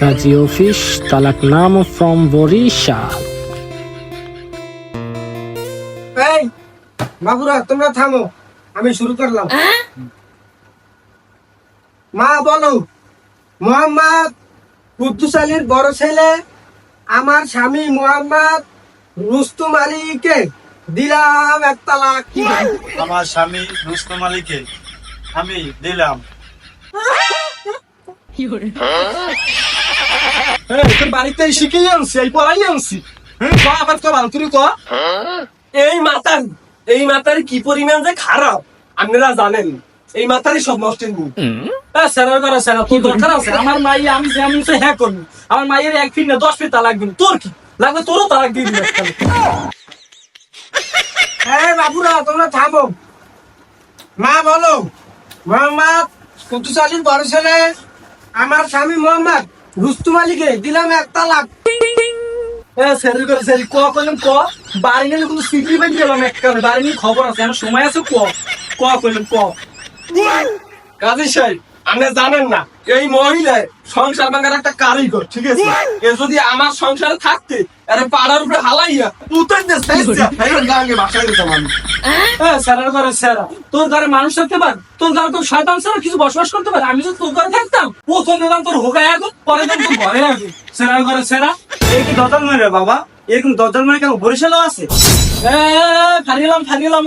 কাজী office তালাকনাম from Barishal. এই বাবুরা তোমরা থামো আমি শুরু করলাম। মা বলো মোহাম্মদ কুদ্দুস আলীর বড় ছেলে আমার স্বামী মোহাম্মদ রুস্তুম আলীকে দিলাম এক তালাক। আমার স্বামী রুস্তম আলীকে আমি দিলাম। তোর বাড়িতে শিখেই আনছি? এই পড়াই আনছি। ক আবার ক ভালো করে ক। এই মাতার এই মাতার কি পরিমাণ যে খারাপ? আপনারা জানেন এই মাতারই সব নষ্টের গুণ স্যার করা স্যার তোর দরকার আছে? আমার মাই আমি যে আমি সে হ্যাঁ করব আমার মাইয়ের এক ফিট না দশ ফিট তালাক দিন তোর কি? লাগবে তোরও তালাক দিয়ে দিবে হ্যাঁ বাবুরা তোমরা থামো। মা বলো। মোহাম্মদ কুতুস আলীর বড় ছেলে আমার স্বামী মোহাম্মদ। রুস্তুম মালিকে দিলাম এক তালাক। সেরি করে সেরি ক কইলাম ক। বাড়ি নিলে কোনো সিটি বাই গেলাম এক কারণে বাড়ি নিয়ে খবর আছে আমার সময় আছে ক। ক কইলাম ক। কাজী সাহেব আপনি জানেন না এই মহিলায় সংসার ভাঙার একটা কারিগর ঠিক আছে? এ যদি আমার সংসারে থাকতে আরে পাড়ার উপরে হালাইয়া উত্তর দেশ গাঙ্গে বাসায় দিতাম আমি। হ্যাঁ? স্যারের ঘরে স্যারা। তোর ঘরে মানুষ থাকতে পার তোর ঘরে তোর শয়তান ছাড়া কিছু বসবাস করতে পারে? আমি যদি তোর ঘরে থাকতাম প্রথম দিলাম তোর হোগায় আগে পরে দিন তোর ঘরে আগে স্যারের ঘরে স্যারা এই কি দতাল মনে বাবা এরকম দতাল মনে কেন বরিশালও আছে? ফারিলাম ফারিলাম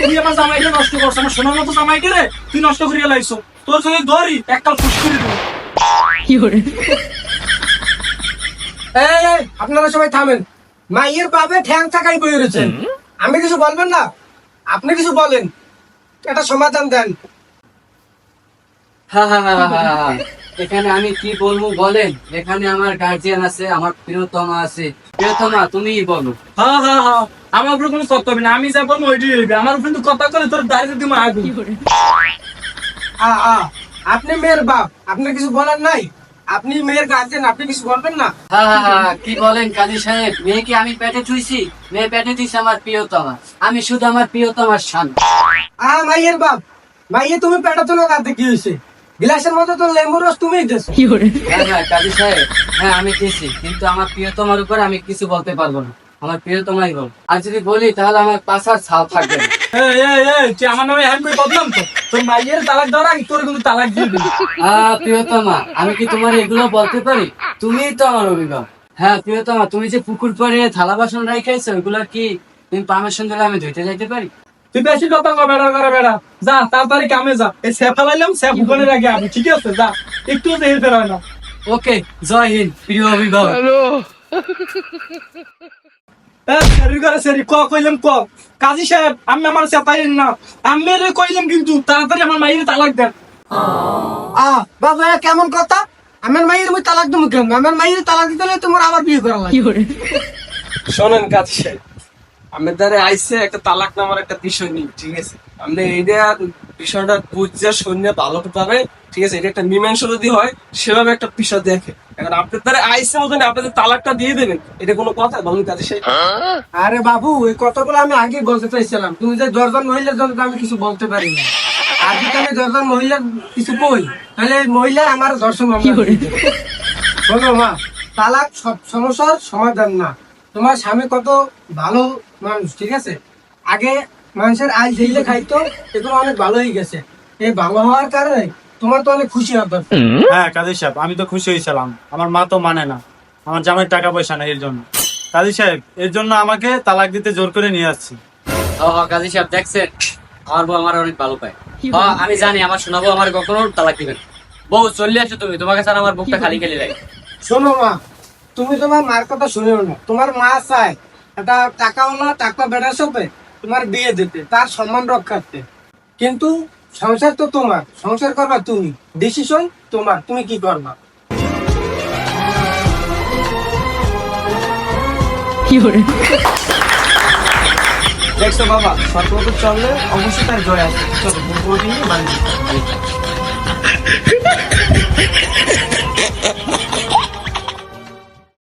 তুই আমার জামাইকে নষ্ট করছ আমার সোনার মতো জামাইকে রে তুই নষ্ট করিয়া লাইছো। তোর সঙ্গে ধরি এককাল ফুস দেবো। এই, এই, আপনারা সবাই থামেন। মাইয়ের বাবে ঠ্যাং থাকাই বই রয়েছেন আমি কিছু বলবেন না? আপনি কিছু বলেন। একটা সমাধান দেন। হা হা হা হা হা হা। এখানে আমি কি বলব বলেন? এখানে আমার গার্জিয়ান আছে আমার প্রিয়তমা আছে। প্রিয়তমা তুমিই বলো। হ্যাঁ হ্যাঁ হ্যাঁ আমার উপরে কোনো কর্তব্য নেই আমি যা বলব ওইটাই হইবে। আমার উপরে তো কথা করে তোর দাঁড়িয়ে দিব আগুন। আ, আ, আপনি মেয়ের বাপ। আপনি কিছু বলার নাই? আপনি মেয়ের গার্জেন আপনি কিছু বলবেন না। কি বলেন কাজী সাহেব? মেয়েকে আমি পেটে থুইছি মেয়ে পেটে দিছে আমার প্রিয়তমা। আমি শুধু আমার প্রিয়তমার স্বামী। আ মাইয়ের বাপ। মাইয়ে তুমি পেটা তোলো কাঁদতে কি হয়েছে? গ্লাসের মধ্যে তো লেম্বু রস তুমিই দেছো হ্যাঁ হ্যাঁ কাজী সাহেব। হ্যাঁ আমি দিয়েছি। কিন্তু আমার প্রিয়তমার উপর আমি কিছু বলতে পারব না। আমার প্রিয়তমাই বল আর যদি বলি তাহলে আমার পাশার ছাল থাকবে না। এই এই এই তুই আমার নামে হ্যান্ড করে বদলাম তো। তোর মাইয়ের তালাক দেওয়ার আগে তোর কিন্তু তালাক দিয়ে দিবি। আহ প্রিয়তমা আমি কি তোমার এগুলো বলতে পারি? তুমিই তো আমার অভিভাবক। হ্যাঁ প্রিয়তমা তুমি যে পুকুর পাড়ে থালা বাসন রাখাইছো ওগুলো কি তুমি পারমিশন দিলে আমি ধুইতে যাইতে পারি? তুই বেশি কথা কো বেড়া করে বেড়া। যা তাড়াতাড়ি কামে যা। এই স্যাপ ফেলাইলাম স্যাপ উপরে রাখে আমি ঠিক আছে? যা একটু হয় না। ওকে জয় হিন্দ প্রিয় অভিভাবক। সেরি ক কইলাম ক। কাজী সাহেব আমি আমার চেতাইলেন না। আমি কইলাম কিন্তু তাড়াতাড়ি আমার মাইয়ের তালাক দেন। আ বাবা কেমন কথা? আমার মাইয়ের মুই তালাক দেবো কেন? আমার মাইয়ের তালাক দিতে হলে তোমার আবার বিয়ে করা লাগে। শোনেন কাজী সাহেব দ্বারা আইসে একটা তালাক নামার একটা বিষয় নেই ঠিক আছে? আপনি এইটা বিষয়টা বুঝতে শুনে ভালো পাবে ঠিক আছে? এটা একটা মীমাংসা যদি হয় সেভাবে একটা বিষয় দেখে। এখন দ্বারা আইসে মতন আপনাদের তালাকটা দিয়ে দেবেন। এটা কোনো কথা? বলুন কাজী আরে বাবু এই কথাগুলো আমি আগে বলতে চাইছিলাম। তুমি যে দশজন মহিলার জন্য আমি কিছু বলতে পারি না। আর যদি আমি দশজন মহিলার কিছু কই? তাহলে মহিলা আমার দর্শন শোনো মা তালাক সব সমস্যার সমাধান না। তোমার স্বামী কত ভালো মানুষ ঠিক আছে? আগে মানুষের আজ যেইলে খাইতো এগুলো অনেক ভালো হয়ে গেছে। এই ভালো হওয়ার কারণে তোমার তো অনেক খুশি হবে হ্যাঁ কাজী সাহেব আমি তো খুশি হয়েছিলাম। আমার মা তো মানে না। আমার জামাই টাকা পয়সা নেই এর জন্য। কাজী সাহেব এর জন্য আমাকে তালাক দিতে জোর করে নিয়ে আসছি ও ও, কাজী সাহেব দেখছেন? আমার বউ আমার অনেক ভালো পায়। আমি জানি আমার শোনাবো আমার কখনো তালাক দিবেন বউ চলে আসো তুমি। তোমাকে ছাড়া আমার বুকটা খালি খালি লাগে। শোনো মা তুমি তোমার মার কথা শুনেও না। তোমার মা চায় একটা টাকাওয়ালা টাকা বেড়ার সাথে তোমার বিয়ে দিতে তার সম্মান রক্ষার্থে। কিন্তু সংসার তো তোমার সংসার করবা তুমি। ডিসিশন তোমার তুমি কি করবা? দেখছ বাবা সর্বত চললে অবশ্যই তার জয় আছে। চলো বাড়ি